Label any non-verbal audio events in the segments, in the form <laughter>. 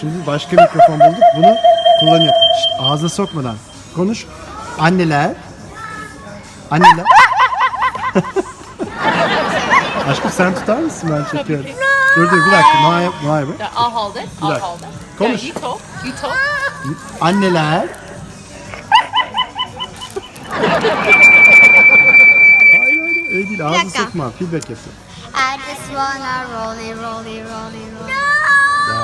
Şimdi başka mikrofon bulduk. Bunu kullanıyor. Şşt, ağza sokmadan. Konuş. Anneler. Anneler. <laughs> Aşkım sen tutar mısın ben çekiyorum. Dur dur bir dakika. Bak. Yeah, I'll hold it. I'll dakika. hold it. Konuş. Yeah, you talk. You talk. Anneler. hayır hayır öyle değil. Ağzı dakika. sokma. Feedback yapıyor. I just wanna roll it, roll it,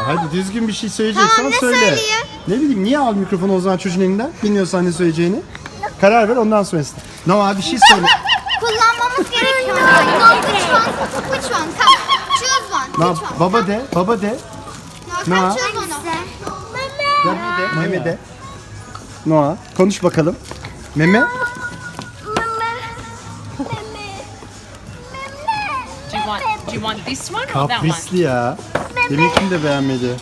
hadi düzgün bir şey söyleyeceksen Tamam, ne söyle. söyleyeyim? Ne bileyim niye al mikrofonu o zaman çocuğun elinden? Bilmiyorsan ne söyleyeceğini. Karar ver ondan sonrasında. Noah bir şey söyle. <laughs> Kullanmamız gerekiyor. No, which one? Which one? Come. Choose one. No, Which one? baba de, baba de. No, No. come choose one. Meme de. Meme de. Noah konuş bakalım. Meme. Do you want? Do you want this one or that one? Kaprisli ya. Deminkini de beğenmedi.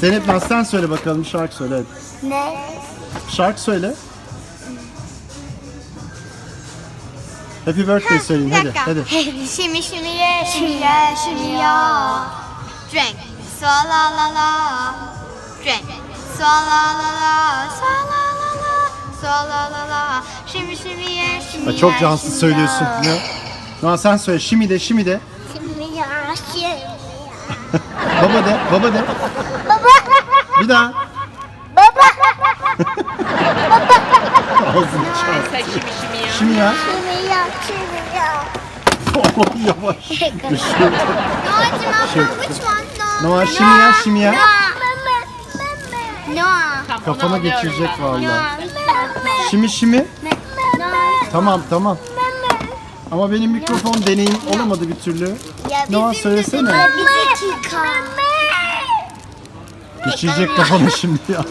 Zeynep Naz söyle bakalım şarkı söyle. hadi. Ne? Şarkı söyle. Happy birthday söyleyin hadi hadi. Shimmy, shimmy, yeah, shimmy, yeah, shimmy, yeah. Drink. Swalla la la. Drink. Swalla la la. Swalla la la. Swalla la la. Shimmy, shimmy, yeah, shimmy, Ay, çok yeah, cansız söylüyorsun. Ne? Noah sen söyle. Şimdi de şimdi de. Baba de. Baba de. Bir daha. Ağzını. Say shimmy, shimmy, yeah. Şimdi ya. Shimmy, yeah, shimmy, yeah. Aman yavaş. <laughs> Düşürdü. One? No. Noah şimdi ya şimdi ya. Noah. Kafana geçirecek vallahi. Şimdi şimdi. Noah. Tamam tamam. Ama benim mikrofon deneyim olamadı bir türlü. Ya Noah söylesene. de- Bir dakika. Geçirecek kafana şimdi ya. <laughs>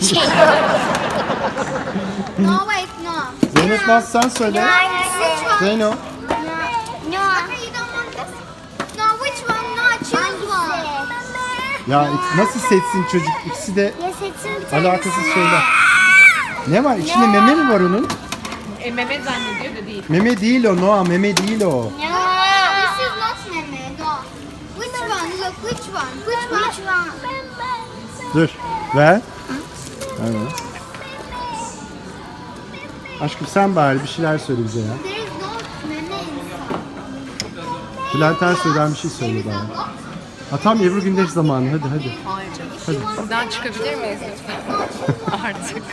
No wait no. Zeynep Naz sen söyle. Which one? Zeyno. No. Okay, you don't want this? No, which one? No, choose one. Ya nasıl seçsin çocuk? İkisi de Ya seçsin bir tane. alakasız şeyler. Ne var? İçinde meme mi var onun? E, Mehmet zannediyor da değil. Meme değil o Noah. Meme değil o. No, which one? Which one? Which one? Dur. Ver. Bana. Aşkım sen bari bir şeyler söyle bize ya. There is no meme inside. Bülent Ersoy'dan bir şey söyle bana. Ha tam Ebru Gündeş zamanı. Hadi hadi. Hayır canım. Sizden çıkabilir miyiz lütfen? <laughs> Artık.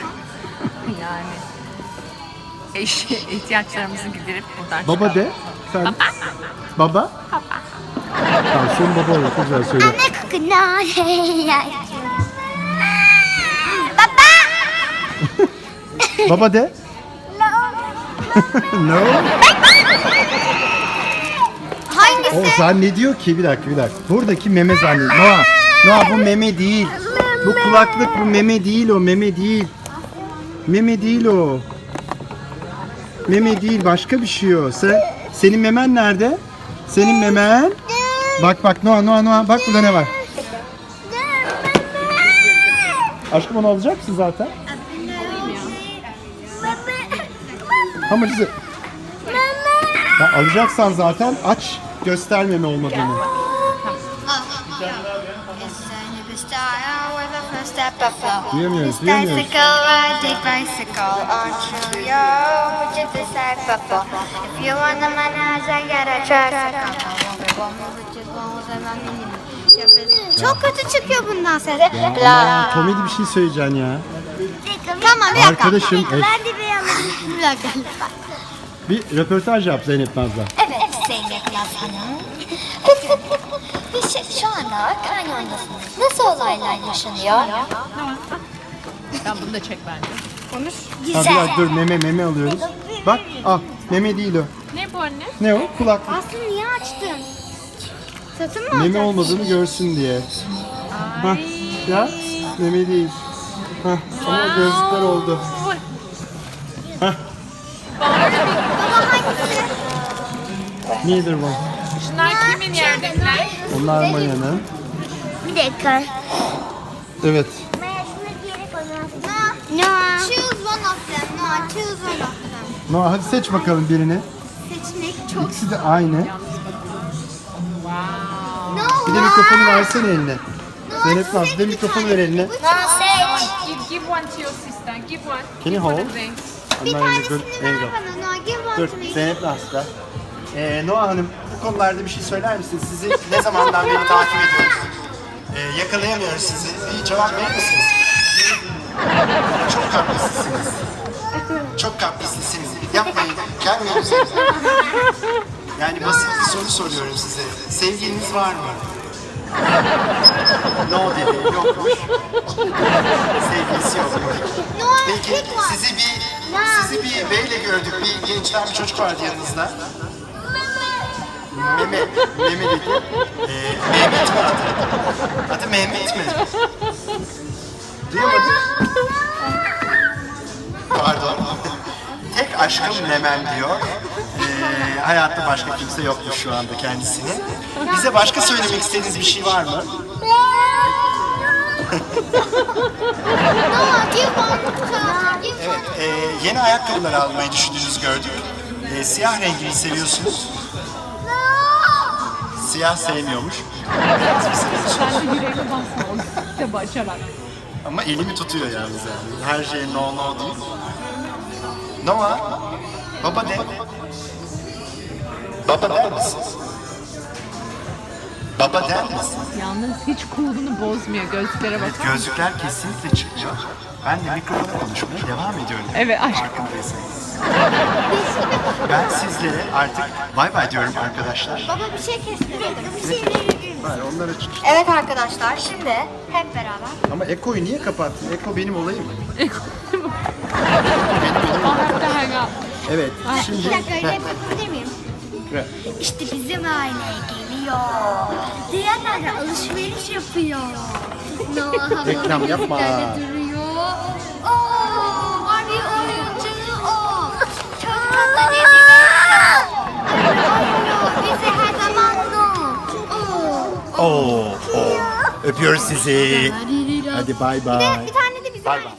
yani. Eş, ihtiyaçlarımızı giderip buradan Baba çıkalım. de. Sen. Baba. Tamam son baba olarak güzel söyle. Anne kıkına. Baba de. no. Hangisi? O zannediyor ki bir dakika bir dakika. Buradaki meme zannediyor. Noah. Noah bu meme değil. Bu kulaklık bu meme değil o meme değil. Meme değil o. Meme değil başka bir şey o. Sen, senin memen nerede? Senin memen. Bak bak Noah Noah Noah bak burada ne var. Aşkım onu alacak mısın zaten? Ama bize... Ya alacaksan zaten aç göster meme olmadığını. Duyamıyoruz, duyamıyoruz. If you want the manage, I got a tricycle. Çok kötü çıkıyor bundan sonra. Ya, komedi bir şey söyleyeceksin ya. Tamam bir dakika. Arkadaşım, Ben de beğenmedim. Bir dakika. Bir röportaj yap Zeynep Naz'la. Evet Zeynep Naz Hanım. Biz şu- şu anda Kanyon'dasınız. Nasıl olaylar yaşanıyor? Sen bunu da çek bence. Ha, bir dakika dur meme meme alıyoruz. Bak al meme değil o. Ne bu anne? Ne o? Kulaklık. Aslında niye açtın? Satın mı Meme alacaksın? olmadığını görsün diye. Hah ya meme değil. Hah ama gözlükler oldu. Hah Baba hangisi? neither one. Şunlar kimin yerdekiler? Onlar Maya'nın. Bir dakika. Evet. No. Choose one of them. No, choose one of them. Noah hadi seç bakalım birini. Seçmek çok... İkisi de aynı. Bir de mikrofonu versene eline. Zeynep Naz bir de mikrofon ver eline. Give, give one to your sister. Give one. Can you give one hold? of these. Bir tanesini ver bana Noah. Give one Dur to me. Zeynep Naz. Ee, Noah Hanım bu konularda bir şey söyler misiniz? Sizi ne zamandan beri takip ediyoruz? Ee, yakalayamıyoruz sizi. Bir cevap verir misiniz? Çok kaprislisiniz. Çok kaprislisiniz. Yapmayın. Gelmeyin. Yani basit bir soru soruyorum size. Sevgiliniz var mı? <laughs> No dedi. Yokmuş. Sevgilisi yokmuş. Noah, Peki pick one. sizi bir sizi bir beyle gördük. Bir gençten bir çocuk vardı yanınızda. Meme, Meme dedi. Ee, Mehmet mi adı? Adı Mehmet mi? Duyamadık. Pardon. Tek aşkım Memen diyor. Hayatta başka kimse yokmuş şu anda kendisinin. Bize başka söylemek istediğiniz bir şey var mı? Evet, e, yeni ayakkabılar almayı düşündüğünüzü gördük. E, siyah rengini seviyorsunuz. Siyah sevmiyormuş. Sen de yüreğime basma o kitabı açarak. Ama elimi tutuyor yalnız yani. Her şey no no değil. Noah, baba de. Baba der misin? Baba der misin? Yalnız hiç cool'unu bozmuyor gözlüklere Evet, bakar. gözlükler kesinlikle çıkıyor. Ben de mikrofona konuşmaya devam ediyorum. Evet, aşk. Farkındaysanız. Ben sizlere artık bay bay diyorum arkadaşlar. Baba bir şey kestirelim. Bir şey verelim. Hayır onlara çık. Evet arkadaşlar şimdi hep beraber. Ama Eko'yu niye kapattın? Eko benim olayım. Have to hang up. Evet. Bir Şimdi dakika öyle yapabilir miyim? Ver. İşte bizim aileye geliyor. Diğerler de alışveriş yapıyor. Noah Reklam yapma. duruyor. Oo, Barbie oyuncağı o. Çok tatlı dedi Bizi her zaman o. Oo, oo. Öpüyoruz sizi. Hadi bay bay. Bir tane de bizim Bay bay.